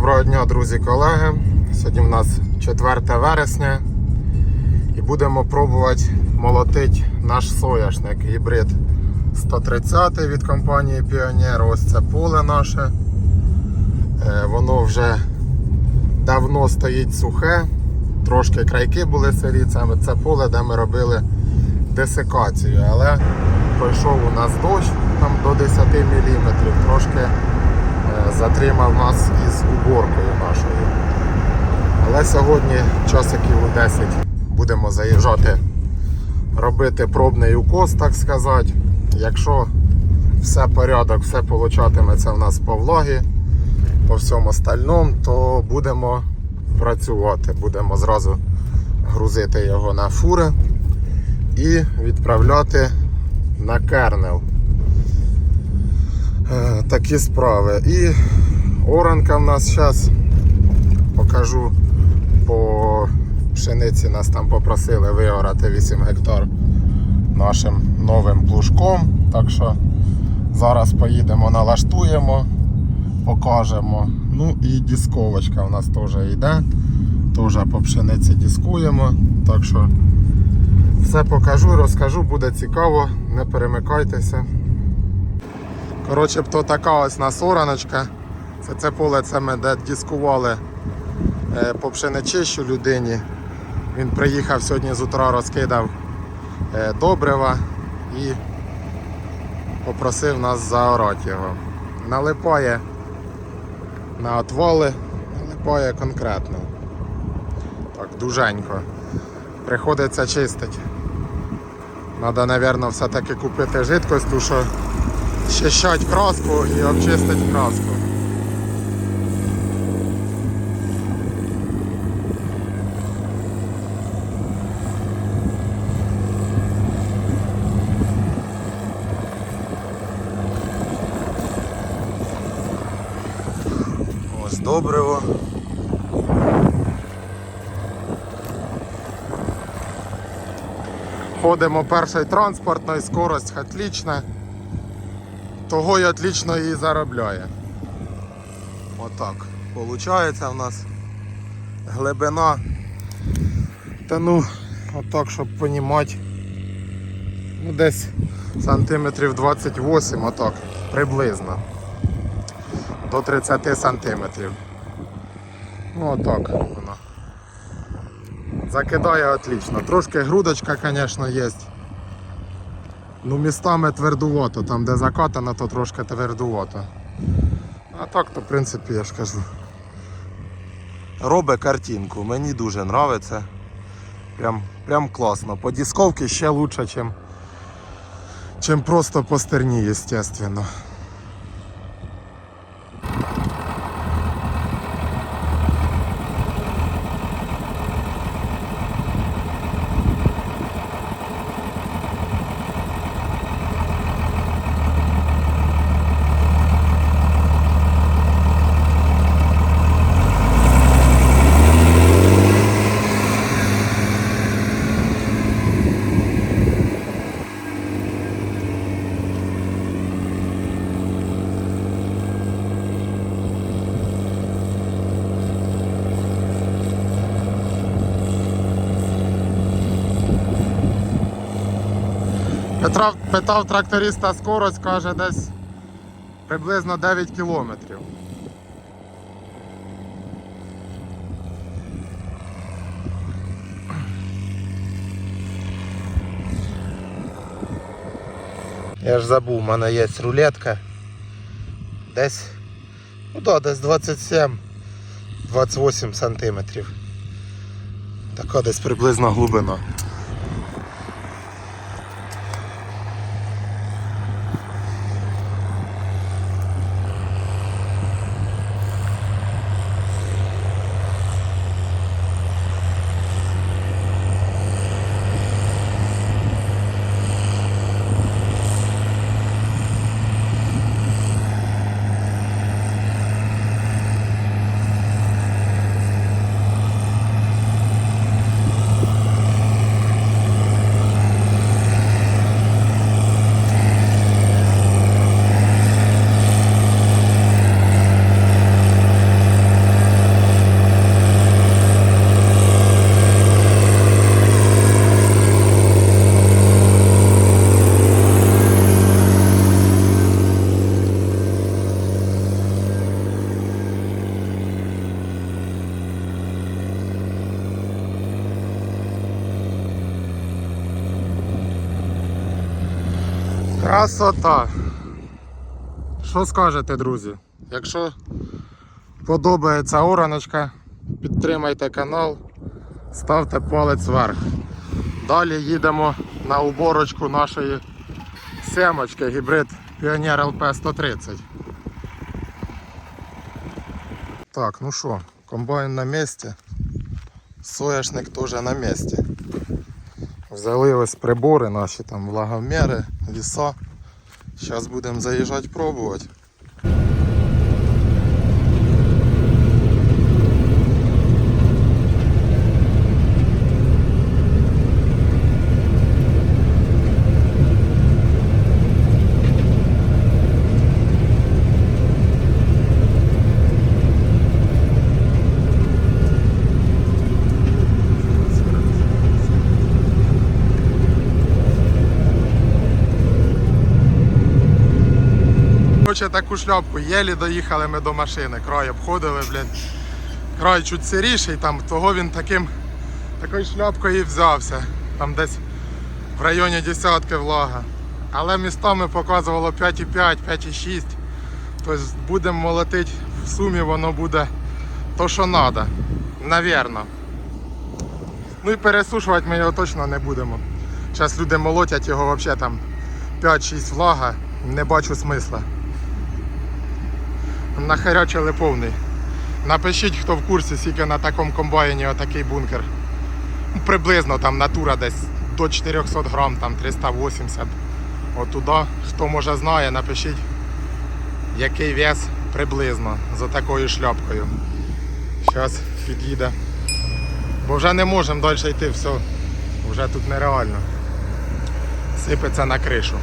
доброго дня, друзі колеги. Сьогодні в нас 4 вересня і будемо пробувати молотити наш соняшник гібрид 130 від компанії Pioneer. Ось це поле наше. Е, Воно вже давно стоїть сухе. Трошки крайки були сирі. Це, поле, де ми робили десикацію. Але пройшов у нас дощ там до 10 мм. Трошки затримав нас із уборкою нашою. Але сьогодні часиків у 10 будемо заїжджати робити пробний укос, так сказати. Якщо все порядок, все получатиметься в нас по влагі, по всьому остальному, то будемо працювати. Будемо зразу грузити його на фури і відправляти на кернел. Е, Такі справи. І оранка в нас зараз покажу по пшениці. Нас там попросили виорати 8 гектар нашим новим плужком. Так що зараз поїдемо, налаштуємо, покажемо. Ну і дисковочка у нас теж йде. Теж по пшениці дискуємо. Так що все покажу, розкажу, буде цікаво, не перемикайтеся. Коротше, то така ось нас ораночка. Це це поле це ми де дискували е, по пшеничищу людині. Він приїхав сьогодні з утра, розкидав е, добрива і попросив нас заорати його. Налипає на отвали, налипає конкретно. Так, дуженько. Приходиться чистити. Треба, мабуть, все-таки купити жидкость, тому що щищать краску і обчистить краску. Ось добриво. Ходимо перший транспортний, скорость отлічна. Того й отлично і заробляє. Отак. Получається в нас глибина. Та ну, отак, щоб понімати. Ну, десь сантиметрів 28, отак, приблизно. До 30 сантиметрів. Ну отак воно. Закидає отлично. Трошки грудочка, звісно, є. Ну, містами твердувато, там де закатано, то трошки твердувато. А так, то в принципі, я ж кажу. Робить картинку, мені дуже подобається. Прям, прям класно. По дисковці ще краще, ніж просто по стерні, звісно. Петра, питав тракториста скорость, каже десь приблизно 9 кілометрів. Я ж забув, у мене є рулетка. Десь, ну да, десь 27-28 сантиметрів. Така десь приблизно глибина. Красота. Що скажете, друзі? Якщо подобається ораночка, підтримайте канал, ставте палець вверх. Далі їдемо на уборочку нашої семочки гібрид Піонер ЛП 130. Так, ну що, комбайн на місці. Соняшник теж на місці. Взяли ось прибори наші там влагоміри, віса. Зараз будемо заїжджати пробувати. Хоче таку шляпку, єлі доїхали ми до машини, край обходили, блядь. Край чуть сиріший, там того він таким, такою шляпкою і взявся. Там десь в районі десятки влага. Але містами показувало 5,5, 5,6. Тобто будемо молотити, в сумі воно буде то, що треба. Навірно. Ну і пересушувати ми його точно не будемо. Зараз люди молотять його взагалі там 5-6 влага, не бачу смисла. Нахарячили повний. Напишіть, хто в курсі, скільки на такому комбайні отакий бункер. Приблизно там натура десь до 400 грам, там 380. Отуда. Хто може знає, напишіть, який вес приблизно за такою шляпкою. Зараз під'їде. Бо вже не можемо далі йти, все. Вже тут нереально. Сипеться на кришу.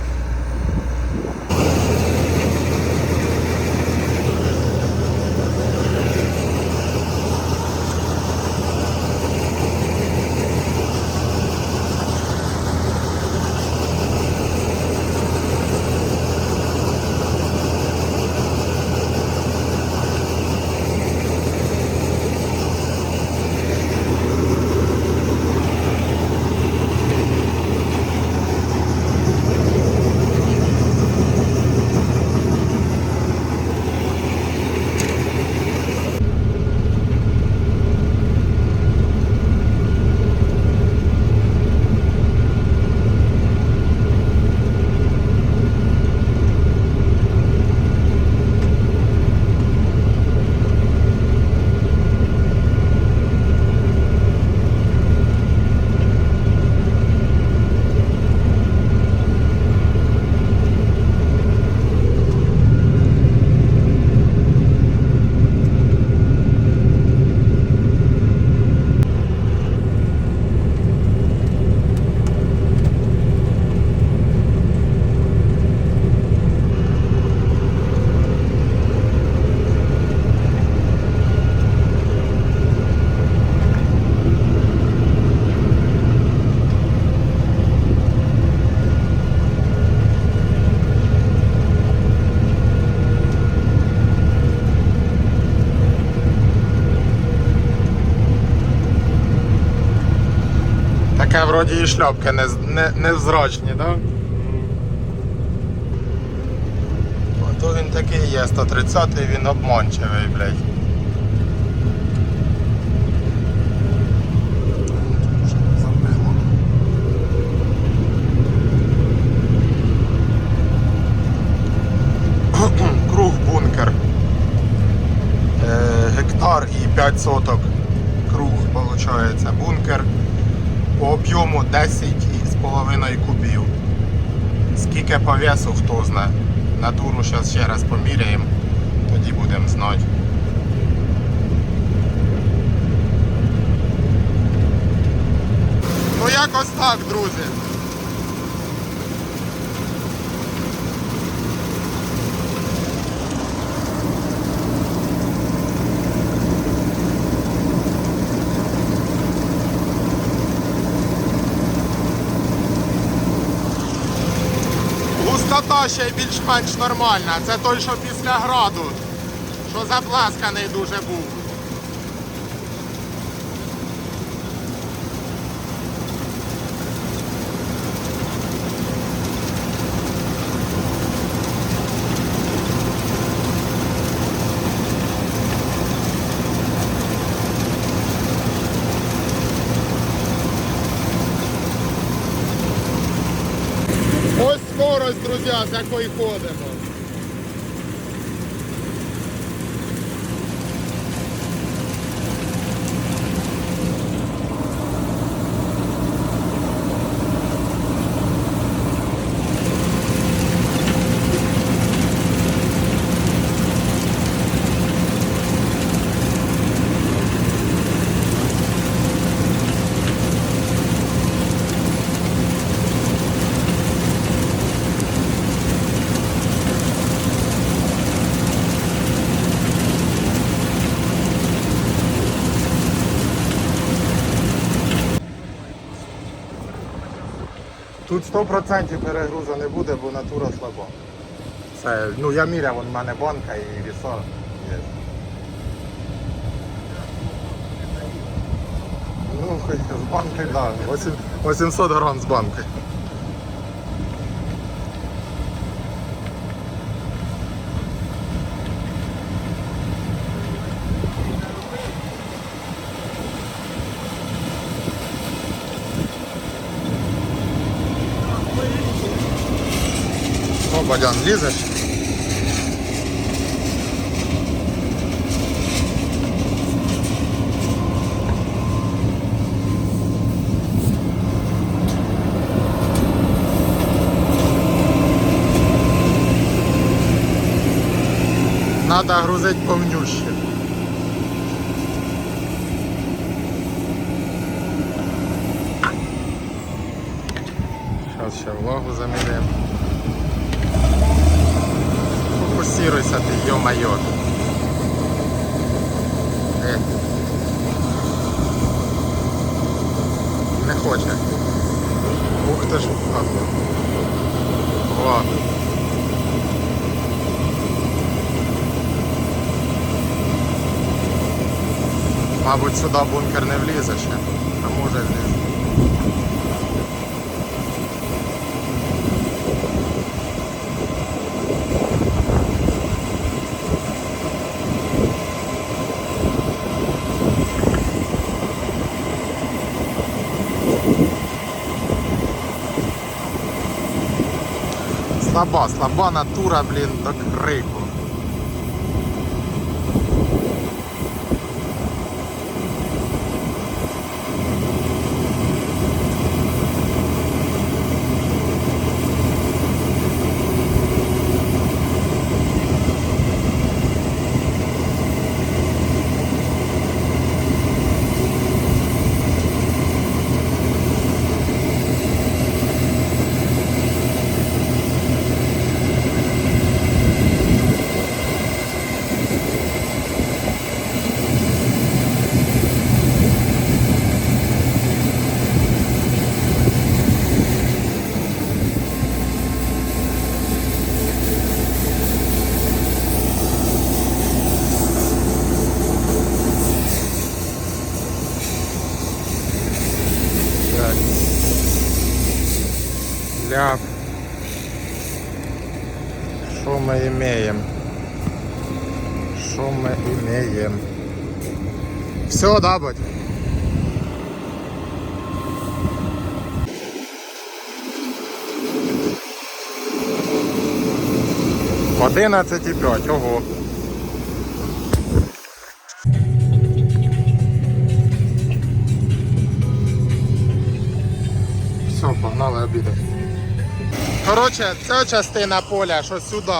Таке вроді і шльопки не, не, невзрачні, так? Да? Ото він такий є, 130-й він обманчивий, блядь. Круг бункер. Е, гектар і 5 соток. Круг, виходить, бункер по об'єму 10,5 кубів. Скільки по весу, хто знає. Натуру зараз ще раз поміряємо, тоді будемо знати. Ну якось так, друзі. Ще більш-менш нормальна. Це той, що після граду, що запласканий дуже був. Ось скорость, друзі, з якої ходимо. Тут 100% перегрузу не буде, бо натура слаба. Це, ну я міряв, вон в мене банка і віса є. Ну, хоч з банки, так, да, 800 грам з банки. О, Бадян, лізеш? Надо грузить повнюще. Зараз ще влагу Фокусируйся ты, ё-моё. Е. Не хоче. Ух ти ж. А. О. Мабуть, сюди бункер не влізе ще. А може влізе. Слаба, слаба натура, блін, до крику. 11,5, ого. Все, погнали обідати. Коротше, ця частина поля, що сюди.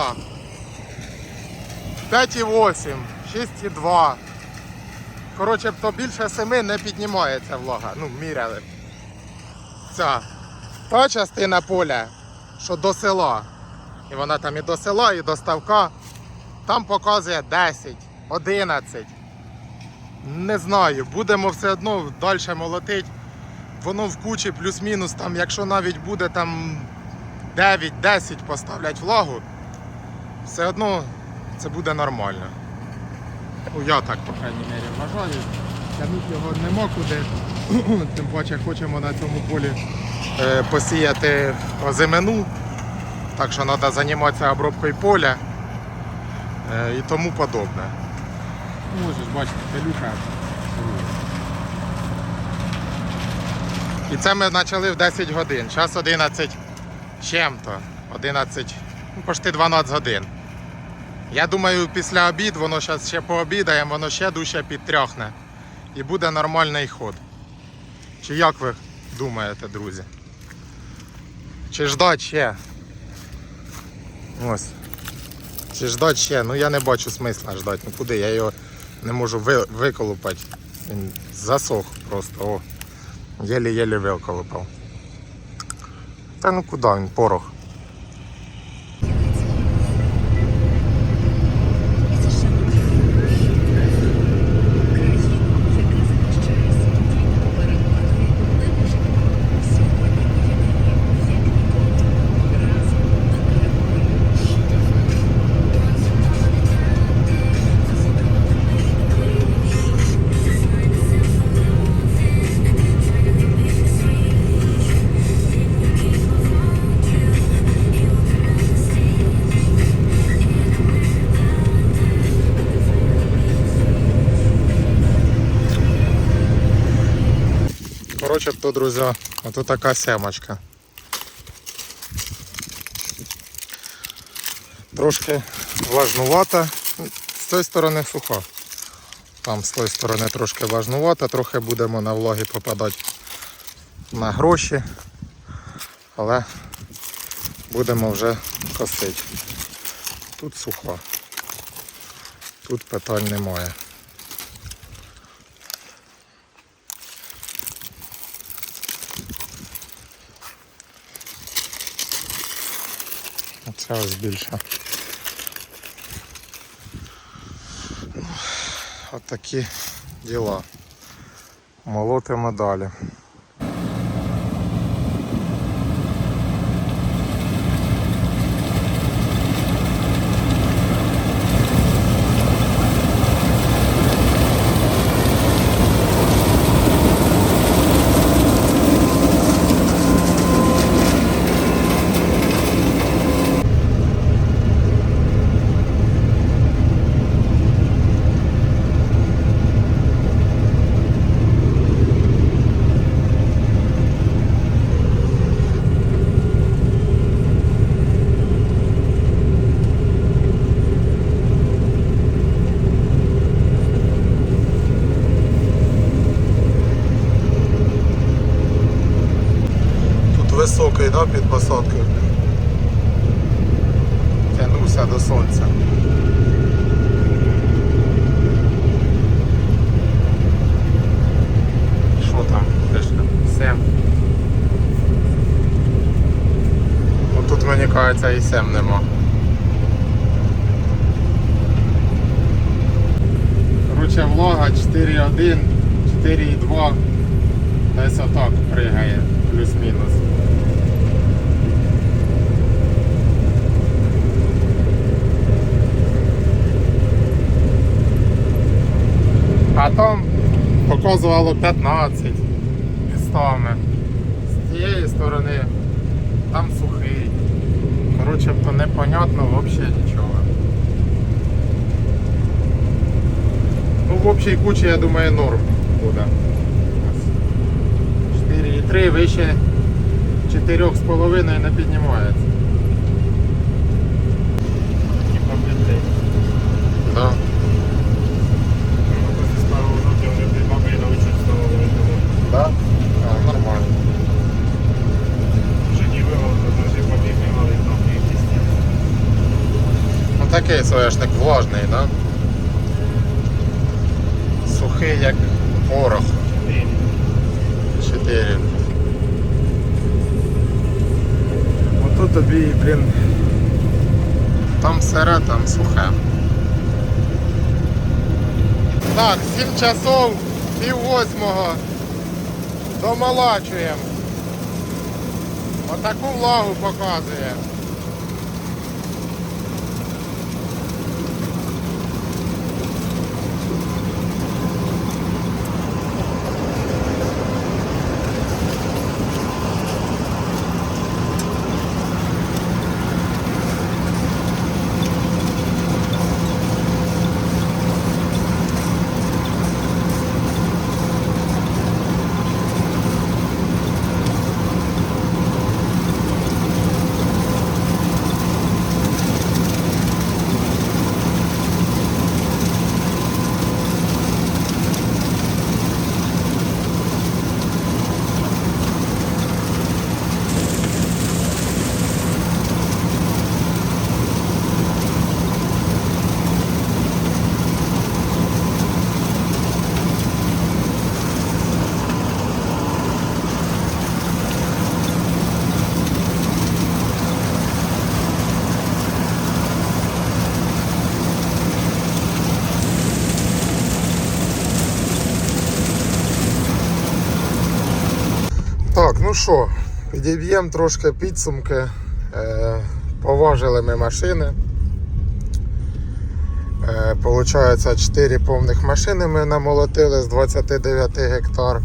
5,8, 6,2. Коротше, то більше 7 не піднімається влага. Ну, міряли. Ця. Та частина поля, що до села. І вона там і до села, і до ставка. Там показує 10, 11. Не знаю, будемо все одно далі молотити. Воно в кучі плюс-мінус, там, якщо навіть буде там 9-10 поставлять влагу, все одно це буде нормально. Ну, я так, по крайній мірі, вважаю. Тягнути його нема куди. Тим паче хочемо на цьому полі е, посіяти озимину. Так що треба займатися обробкою поля е, і тому подобне. Можеш бачити, пилюка. І це ми почали в 10 годин. Час 11 чим-то. 11, ну, почти 12 годин. Я думаю, після обід воно зараз ще пообідаємо, воно ще дужче підтряхне. І буде нормальний ход. Чи як ви думаєте, друзі? Чи ждать ще? Ось. Чи ждать ще? Ну я не бачу смисла ждати. Ну куди? Я його не можу ви, виколупати. Він засох просто. О. Єлі-єлі виколупав. Та ну куди він порох? Коротше, то, друзі, ото така семочка. Трошки влажнувата. З цієї сторони суха. Там з тієї сторони трошки влажнувата, трохи будемо на влаги попадати на гроші, але будемо вже косити. Тут суха. Тут питань немає. Ось більше. Ну, От такі діла. Молотимо далі. Тут високий, да, під посадкою. Тянувся до сонця. Що там? Сем. Ну тут мені кажеться і сем нема. Короче, влага 4.1, 4.2. Десь отак пригає, плюс-мінус. А там показувало 15 містами. З тієї сторони там сухий. Коротше, то непонятно взагалі нічого. Ну, в общій кучі, я думаю, норм буде. 4,3 вище 4,5 не піднімається. Да. ну после старого жовтня вже блядь, баби научуть старого жовтня. Да? А, нормально. Вже не вивозили, вже побігали там якісь. Ну такий соняшник влажний, да? Сухий як порох. Блін. 4. Ото тобі, блін. Там сире, там сухе. Так, 7 часов, пів восьмого. Домолачуємо. Отаку влагу показує. Ну що, підіб'ємо трошки підсумки. Е, поважили ми машини. Е, Получається 4 повних машини ми намолотили з 29 гектар.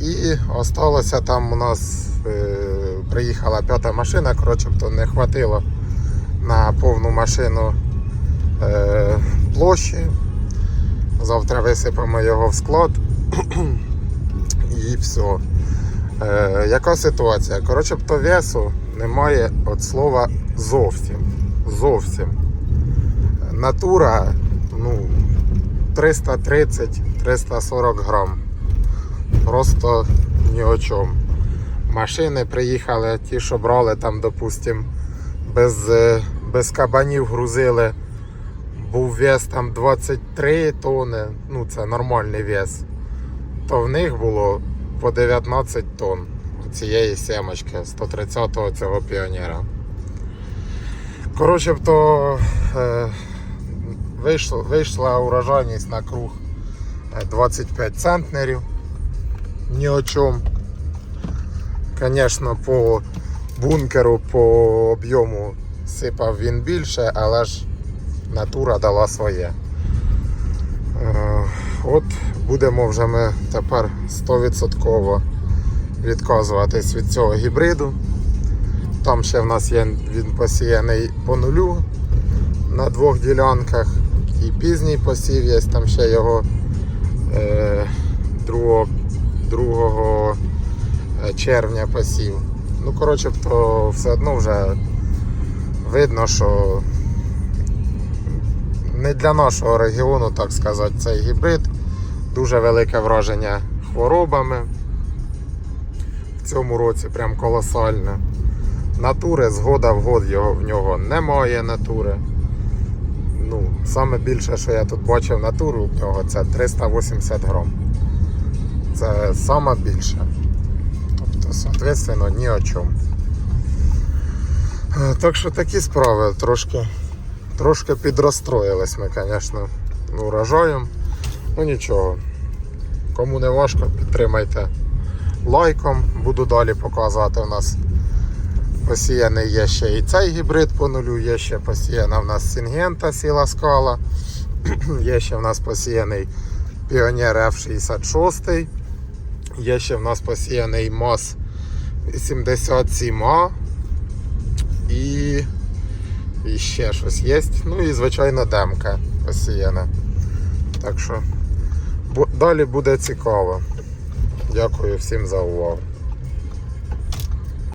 І осталося там у нас е, приїхала п'ята машина, коротше, то не хватило на повну машину площі. Завтра висипемо його в склад. І все. Е, яка ситуація? Коротше, то весу немає від слова зовсім. Зовсім. Натура ну, 330-340 грам. Просто ні о чому. Машини приїхали, ті, що брали там, допустим, без, е, без кабанів грузили. Був вес там 23 тони, ну це нормальний вес. То в них було по 19 тонн цієї семочки 130-го цього піонера. Коротше, то е, вийшло, вийшла урожайність на круг е, 25 центнерів. Ні о чому. Звісно, по бункеру, по об'єму сипав він більше, але ж натура дала своє. Е, От будемо вже ми тепер 100% відказуватись від цього гібриду. Там ще в нас є він посіяний по нулю на двох ділянках. І пізній посів є, там ще його е, 2, 2 червня посів. Ну, коротше, то все одно вже видно, що не для нашого регіону, так сказати, цей гібрид. Дуже велике враження хворобами. В цьому році прям колосальне. Натури згода в год його, в нього немає натури. Ну, саме більше, що я тут бачив натуру в нього, це 380 грам. Це саме більше. Тобто, соответственно, ні о чому. Е, Так що такі справи трошки, трошки підрозстроїлись ми, звісно, урожаєм. Ну нічого. Кому не важко, підтримайте лайком. Буду далі показувати. У нас посіяний є ще і цей гібрид по нулю, є ще посіяна в нас Сінгента сіла скала. Є ще в нас посіяний Піонер F66. Є ще в нас посіяний МОЗ 87А. І, і ще щось є. Ну і звичайно демка посіяна. Так що далі буде цікаво. Дякую всім за увагу.